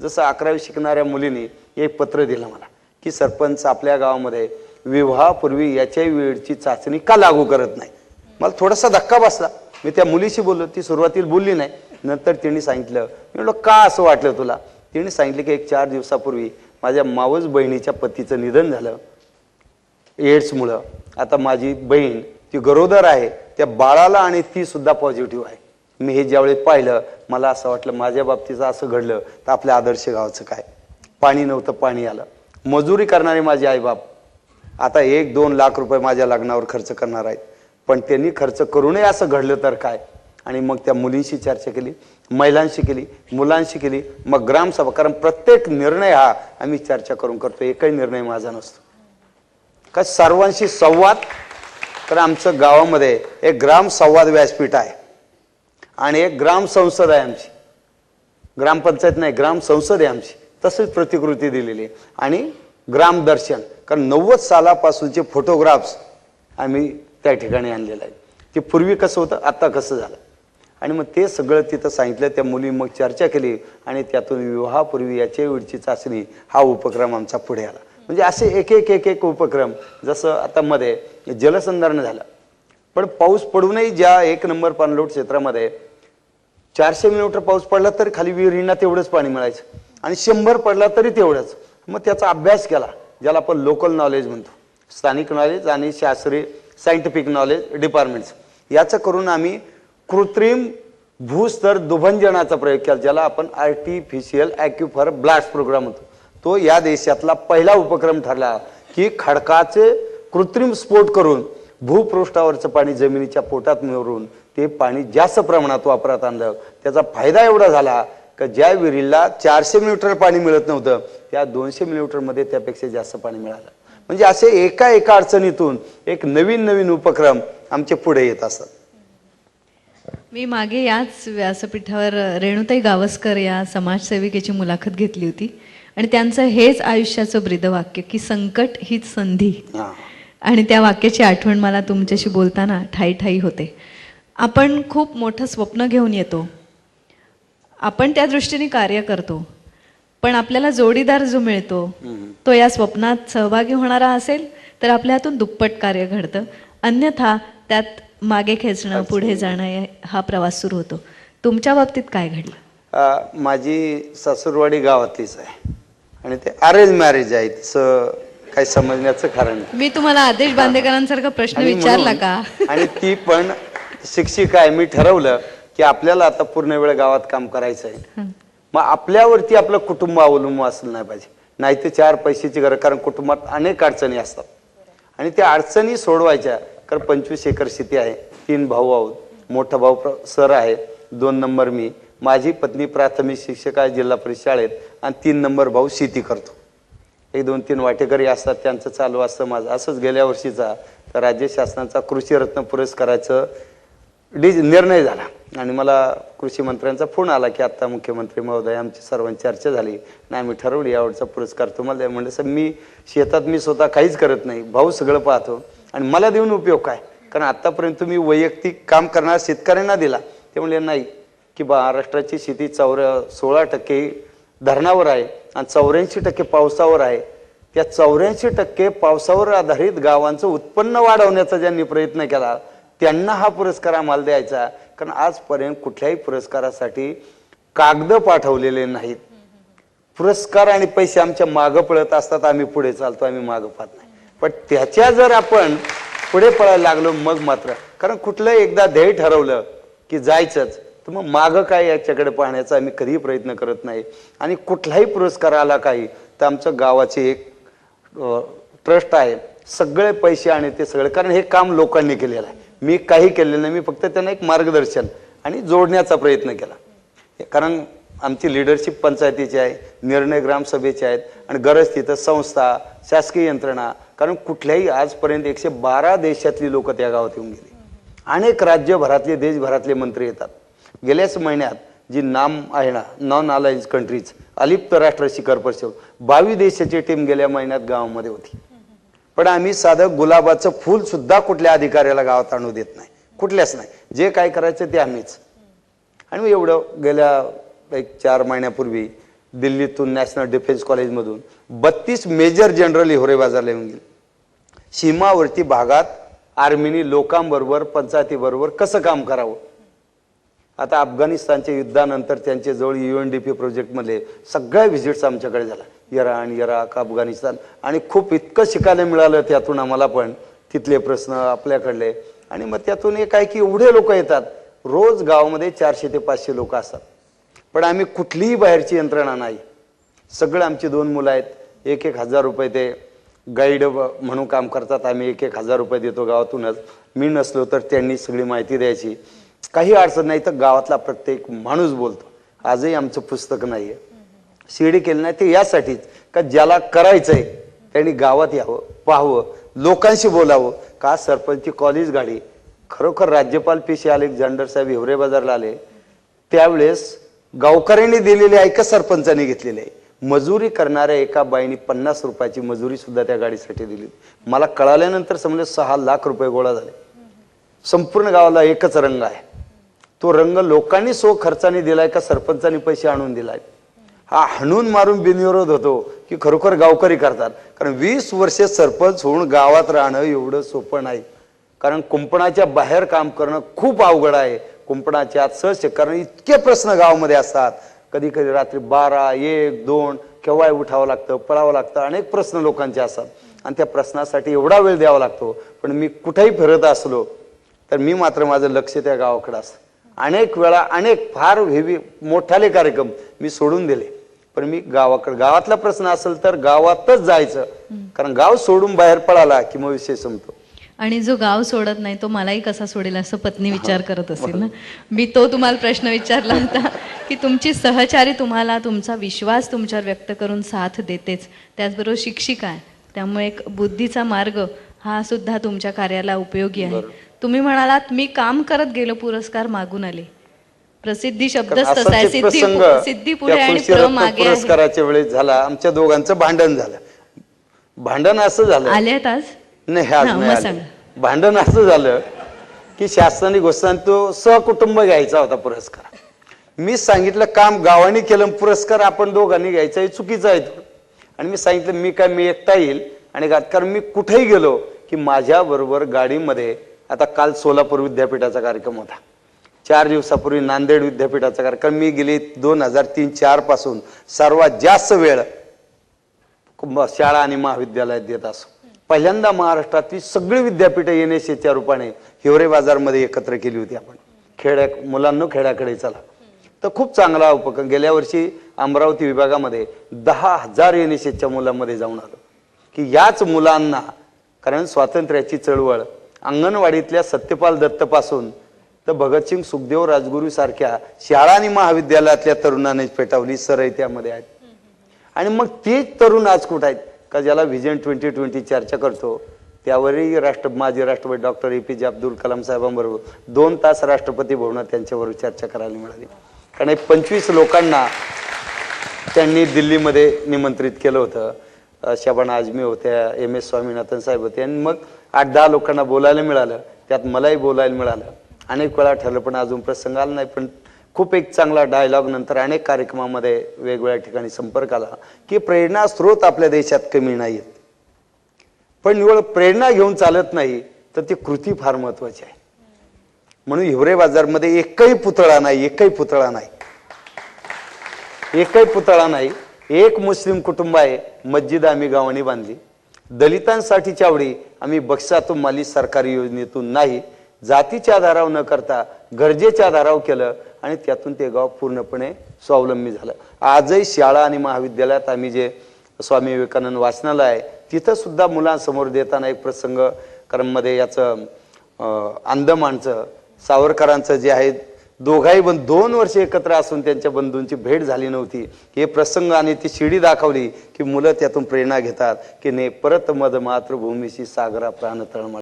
जसं अकरावी शिकणाऱ्या मुलीने एक पत्र दिलं मला की सरपंच आपल्या गावामध्ये विवाहापूर्वी याच्या वेळची चाचणी का लागू करत नाही? मला थोडासा धक्का बसला. मी त्या मुलीशी बोललो ती सुरुवातीला बोलली नाही. नंतर तिने सांगितलं मी म्हटलं का असं वाटलं तुला? तिने सांगितलं की एक चार दिवसापूर्वी माझ्या मावस बहिणीच्या पतीचं निधन झालं. एड्समुळं. आता माझी बहीण ती गरोदर आहे. त्या बाळाला आणि ती सुद्धा पॉझिटिव्ह आहे. मी हे ज्यावेळी पाहिलं मला असं वाटलं माझ्या बाबतीचं असं घडलं तर आपल्या आदर्श गावाचं काय? पाणी नव्हतं पाणी आलं. मजुरी करणारे माझे आईबाप आता एक दोन लाख रुपये माझ्या लग्नावर खर्च करणार आहेत. पण त्यांनी खर्च करूनही असं घडलं तर काय? आणि मग त्या मुलींशी चर्चा केली महिलांशी केली मुलांशी केली मग ग्रामसभा कारण प्रत्येक निर्णय हा आम्ही चर्चा करून करतो एकही निर्णय माझा नसतो. का सर्वांशी संवाद? तर आमचं गावामध्ये एक ग्राम संवाद व्यासपीठ आहे. आणि एक ग्राम संसद आहे आमची. ग्रामपंचायत नाही ग्राम संसद आहे आमची. तसंच प्रतिकृती दिलेली आहे. आणि ग्रामदर्शन कारण नव्वद सालापासूनचे फोटोग्राफ्स आम्ही त्या ठिकाणी आणलेले आहेत. ते पूर्वी कसं होतं आत्ता कसं झालं? आणि मग ते सगळं तिथं सांगितलं त्या मुली मग चर्चा केली आणि त्यातून विवाहापूर्वी याच्या वेळची चाचणी हा उपक्रम आमचा पुढे आला. म्हणजे असे एक एक एक एक उपक्रम जसं आता मध्ये जलसंधारण झालं. पण पाऊस पडूनही ज्या एक नंबर पाणलोट क्षेत्रामध्ये चारशे मिलीमीटर पाऊस पडला तरी खाली विहिरींना तेवढंच पाणी मिळायचं. आणि शंभर पडला तरी तेवढंच. मग त्याचा अभ्यास केला ज्याला आपण लोकल नॉलेज म्हणतो. स्थानिक नॉलेज आणि शास्त्रीय सायंटिफिक नॉलेज डिपार्टमेंट्स याचं करून आम्ही कृत्रिम भूस्तर दुभंजनाचा प्रयोग केला ज्याला आपण आर्टिफिशियल ॲक्युफर ब्लास्ट प्रोग्राम होतो तो या देशातला पहिला उपक्रम ठरला की खडकाचे कृत्रिम स्फोट करून भूपृष्ठावरचं पाणी जमिनीच्या पोटात मिळवून ते पाणी जास्त प्रमाणात वापरात आणलं. त्याचा फायदा एवढा झाला का ज्या विहिरीला चारशे मिलीमीटर पाणी मिळत नव्हतं त्या दोनशे मिलीमीटरमध्ये त्यापेक्षा जास्त पाणी मिळालं. म्हणजे असे एका एका अडचणीतून एक नवीन नवीन उपक्रम आमचे पुढे येत असतात मी मागे याच व्यासपीठावर रेणुताई गावस्कर या समाजसेविकेची मुलाखत घेतली होती. आणि त्यांचं हेच आयुष्याचं ब्रीदवाक्य की संकट हीच संधी. आणि त्या वाक्याची आठवण मला तुमच्याशी बोलताना ठाई ठाई होते. आपण खूप मोठं स्वप्न घेऊन येतो. आपण त्या दृष्टीने कार्य करतो. पण आपल्याला जोडीदार जो मिळतो तो या स्वप्नात सहभागी होणारा असेल तर आपल्या हातून दुप्पट कार्य घडतं. अन्यथा त्यात मागे खेचणं पुढे जाणं हा प्रवास सुरू होतो. तुमच्या बाबतीत काय घडलं? माझी सासूरवाडी गावातलीच आहे. आणि ते अरेंज मॅरेज आहे. तिचं काही समजण्याचं कारण मी तुम्हाला आदेश बांदेकरांसारखा प्रश्न विचारला का? आणि ती पण शिक्षिका आहे मी ठरवलं की आपल्याला आता पूर्ण वेळ गावात काम करायचं आहे. मग आपल्यावरती आपलं कुटुंब अवलंबून असलं नाही पाहिजे. नाही तर चार पैशाची गरज कारण कुटुंबात अनेक अडचणी असतात. आणि त्या अडचणी सोडवायच्या कारण पंचवीस एकर शेती आहे तीन भाऊ आहोत. मोठा भाऊ प्र सर आहे दोन नंबर मी. माझी पत्नी प्राथमिक शिक्षक आहे जिल्हा परिषद शाळेत आणि तीन नंबर भाऊ शेती करतो. एक दोन तीन वाटेकरी असतात त्यांचं चालू असतं माझं. असंच गेल्या वर्षीचा तर राज्य शासनाचा कृषीरत्न पुरस्काराचं डिज निर्णय झाला. आणि मला कृषी मंत्र्यांचा फोन आला की आत्ता मुख्यमंत्री महोदय आमची सर्वांची चर्चा झाली. आणि आम्ही ठरवली यावरचा पुरस्कार तुम्हाला द्या. म्हणजे सर मी शेतात मी स्वतः काहीच करत नाही. भाऊ सगळं पाहतो. आणि मला देऊन उपयोग काय? कारण आत्तापर्यंत तुम्ही वैयक्तिक काम करणाऱ्या शेतकऱ्यांना दिला. ते म्हणले नाही की महाराष्ट्राची शेती चौऱ्या सोळा टक्के धरणावर आहे आणि चौऱ्याऐंशी टक्के पावसावर आहे. त्या चौऱ्याऐंशी टक्के पावसावर आधारित गावांचं उत्पन्न वाढवण्याचा ज्यांनी प्रयत्न केला त्यांना हा पुरस्कार आम्हाला द्यायचा. कारण आजपर्यंत कुठल्याही पुरस्कारासाठी कागद पाठवलेले नाहीत. पुरस्कार आणि पैसे आमच्या मागं पळत असतात आम्ही पुढे चालतो आम्ही मागं पाहत नाही. पण त्याच्या जर आपण पुढे पळायला लागलो मग मात्र. कारण कुठलं एकदा ध्येय ठरवलं की जायचंच तर मग मागं काय याच्याकडे पाहण्याचा आम्ही कधीही प्रयत्न करत नाही. आणि कुठलाही पुरस्कार आला काही तर आमचं गावाचे एक ट्रस्ट आहे. सगळे पैसे आणि ते सगळे कारण हे काम लोकांनी केलेलं आहे. मी काही केलेलं नाही मी फक्त त्यांना एक मार्गदर्शन आणि जोडण्याचा प्रयत्न केला. कारण आमची लिडरशिप पंचायतीची आहे निर्णय ग्रामसभेचे आहेत आणि गरज तिथं संस्था शासकीय यंत्रणा कारण कुठल्याही आजपर्यंत एकशे बारा देशातली लोक त्या गावात येऊन गेली. अनेक राज्यभरातले देशभरातले मंत्री येतात. गेल्याच महिन्यात जी नाम आहे ना नॉन अलायन्स कंट्रीज अलिप्त राष्ट्र शिखर परिषद बावीस देशाची टीम गेल्या महिन्यात गावामध्ये होती. पण आम्ही साधं गुलाबाचं फूल सुद्धा कुठल्या अधिकाऱ्याला गावात आणू देत नाही. कुठल्याच नाही. जे काय करायचं ते आम्हीच. आणि एवढं गेल्या एक चार महिन्यापूर्वी दिल्लीतून नॅशनल डिफेन्स कॉलेजमधून बत्तीस मेजर जनरल हिवरे बाजारला येऊन गेले. सीमावर्ती भागात आर्मीनी लोकांबरोबर पंचायतीबरोबर कसं काम करावं? आता अफगाणिस्तानच्या युद्धानंतर त्यांचे जवळ यू एन डी पी प्रोजेक्टमध्ये सगळ्या व्हिजिट्स आमच्याकडे झाल्या. इराण इराक अफगाणिस्तान आणि खूप इतकं शिकायला मिळालं त्यातून आम्हाला पण. तिथले प्रश्न आपल्याकडले. आणि मग त्यातून एक आहे की एवढे लोक येतात. रोज गावामध्ये चारशे ते पाचशे लोक असतात. पण आम्ही कुठलीही बाहेरची यंत्रणा नाही. सगळं आमची दोन मुलं आहेत. एक एक हजार रुपये ते गाईड म्हणून काम करतात. आम्ही एक एक हजार रुपये देतो गावातूनच. मी नसलो तर त्यांनी सगळी माहिती द्यायची. काही अडचण नाही तर गावातला प्रत्येक माणूस बोलतो. आजही आमचं पुस्तक नाही आहे शिर्डी केलं नाही ते यासाठीच का ज्याला करायचंय त्यांनी गावात यावं पाहावं लोकांशी बोलावं. का सरपंचची कॉलेज गाडी खरोखर राज्यपाल पी सी अलेक्झांडर साहेब हिवरे बाजारला आले. त्यावेळेस गावकऱ्यांनी दिलेली आहे का सरपंचाने घेतलेली आहे? मजुरी करणाऱ्या एका बाईने पन्नास रुपयाची मजुरी सुद्धा त्या गाडीसाठी दिली. मला कळाल्यानंतर समजा सहा लाख रुपये गोळा झाले. संपूर्ण गावाला एकच रंग आहे. तो रंग लोकांनी सो खर्चाने दिलाय का सरपंचाने पैसे आणून दिलाय? हा हाणून मारून बिनविरोध होतो की खरोखर गावकरी करतात. कारण वीस वर्षे सरपंच होऊन गावात राहणं एवढं सोपं नाही. कारण कुंपणाच्या बाहेर काम करणं खूप अवघड आहे. कुंपणाच्या आत सहज कारण इतके प्रश्न गावामध्ये असतात. कधी कधी रात्री बारा एक दोन केव्हा उठावं लागतं पळावं लागतं अनेक प्रश्न लोकांचे असतात. आणि त्या प्रश्नासाठी एवढा वेळ द्यावा लागतो. पण मी कुठेही फिरत असलो तर मी मात्र माझं लक्ष त्या गावाकडे असतं. अनेक वेळा अनेक फार हेवी मोठाले कार्यक्रम मी सोडून दिले. पण मी गावाकडे गावातला प्रश्न असेल तर गावातच जायचं. कारण गाव सोडून बाहेर पळाला की मग विषय संपतो. आणि जो गाव सोडत नाही तो मलाही कसा सोडेल असं पत्नी विचार करत असेल ना? मी तो तुम्हाला प्रश्न विचारला होता की तुमची सहचारी तुम्हाला तुमचा विश्वास तुमच्यावर व्यक्त करून साथ देतेच. त्याचबरोबर शिक्षिका आहे. त्यामुळे एक बुद्धीचा मार्ग हा सुद्धा तुमच्या कार्याला उपयोगी आहे. तुम्ही म्हणालात मी काम करत गेलो पुरस्कार मागून आले. प्रसिद्धी शब्दच कारण तसा आहे असाच एक सिद्धी पुढे आणि प्र मागे पुरस्काराच्या वेळेस झाला. आमच्या दोघांचं भांडण झालं. भांडण असं झालं. आले आहेत आज? नाही आज नाही. भांडण असं झालं की शासनाने घोषणा तो सहकुटुंब घ्यायचा होता पुरस्कार. मी सांगितलं काम गावाने केलं पुरस्कार आपण दोघांनी घ्यायचा हे चुकीचं आहे तो. आणि मी सांगितलं मी काय मी एकटा येईल आणि कारण मी कुठेही गेलो की माझ्या बरोबर गाडीमध्ये आता काल सोलापूर विद्यापीठाचा कार्यक्रम होता. चार दिवसापूर्वी नांदेड विद्यापीठाचा कार्यक्रम. मी गेली दोन हजार तीन चारपासून सर्वात जास्त वेळ शाळा आणि महाविद्यालयात देत असो पहिल्यांदा महाराष्ट्रातली सगळी विद्यापीठं एन एस एच्या रूपाने हिवरे बाजारमध्ये एकत्र केली होती आपण. खेड्या मुलांना खेड्याकडे चला. तर खूप चांगला उपक्रम. गेल्या वर्षी अमरावती विभागामध्ये दहा हजार एन एस एच्या मुलांमध्ये जाऊन आलो. की याच मुलांना कारण स्वातंत्र्याची चळवळ अंगणवाडीतल्या सत्यपाल दत्तपासून तर भगतसिंग सुखदेव राजगुरू सारख्या शाळा आणि महाविद्यालयातल्या तरुणांनीच पेटावली सरळ त्यामध्ये आहेत. आणि मग तेच तरुण आज कुठं आहेत? का ज्याला व्हिजन ट्वेंटी ट्वेंटी चर्चा करतो त्यावरही राष्ट्र माजी राष्ट्रपती डॉक्टर ए पी जे अब्दुल कलाम साहेबांबरोबर दोन तास राष्ट्रपती भवनात त्यांच्याबरोबर चर्चा करायला मिळाली. कारण एक पंचवीस लोकांना त्यांनी दिल्लीमध्ये निमंत्रित केलं होतं. शबाना आजमी होत्या एम एस स्वामीनाथन साहेब होते. आणि मग आठ दहा लोकांना बोलायला मिळालं त्यात मलाही बोलायला मिळालं. अनेक वेळा ठरलं पण अजून प्रसंग आला नाही पण खूप एक चांगला डायलॉग नंतर अनेक कार्यक्रमामध्ये वेगवेगळ्या ठिकाणी संपर्क आला की प्रेरणा स्रोत आपल्या देशात कमी नाहीत पण निवड प्रेरणा घेऊन चालत नाही तर ती कृती फार महत्वाची आहे. म्हणून हिवरे बाजारमध्ये एकही पुतळा नाही एकही पुतळा नाही. एकही पुतळा नाही. एक मुस्लिम कुटुंब आहे मस्जिद आम्ही गावाने बांधली. दलितांसाठीच्या वेळी आम्ही बक्षातून माली सरकारी योजनेतून नाही. जातीच्या आधारावर न करता गरजेच्या आधारावर केलं आणि त्यातून ते गाव पूर्णपणे स्वावलंबी झालं. आजही शाळा आणि महाविद्यालयात आम्ही जे स्वामी विवेकानंद वाचनालय आहे तिथं सुद्धा मुलांसमोर देताना एक प्रसंगमध्ये याचं अंदमानचं सावरकरांचं जे आहे दोघाही पण दोन वर्ष एकत्र असून त्यांच्या बंधूंची भेट झाली नव्हती. हे प्रसंग आणि ती शिडी दाखवली की मुलं त्यातून प्रेरणा घेतात की ने परत मद मातृभूमीशी सागरा प्राण तळमळ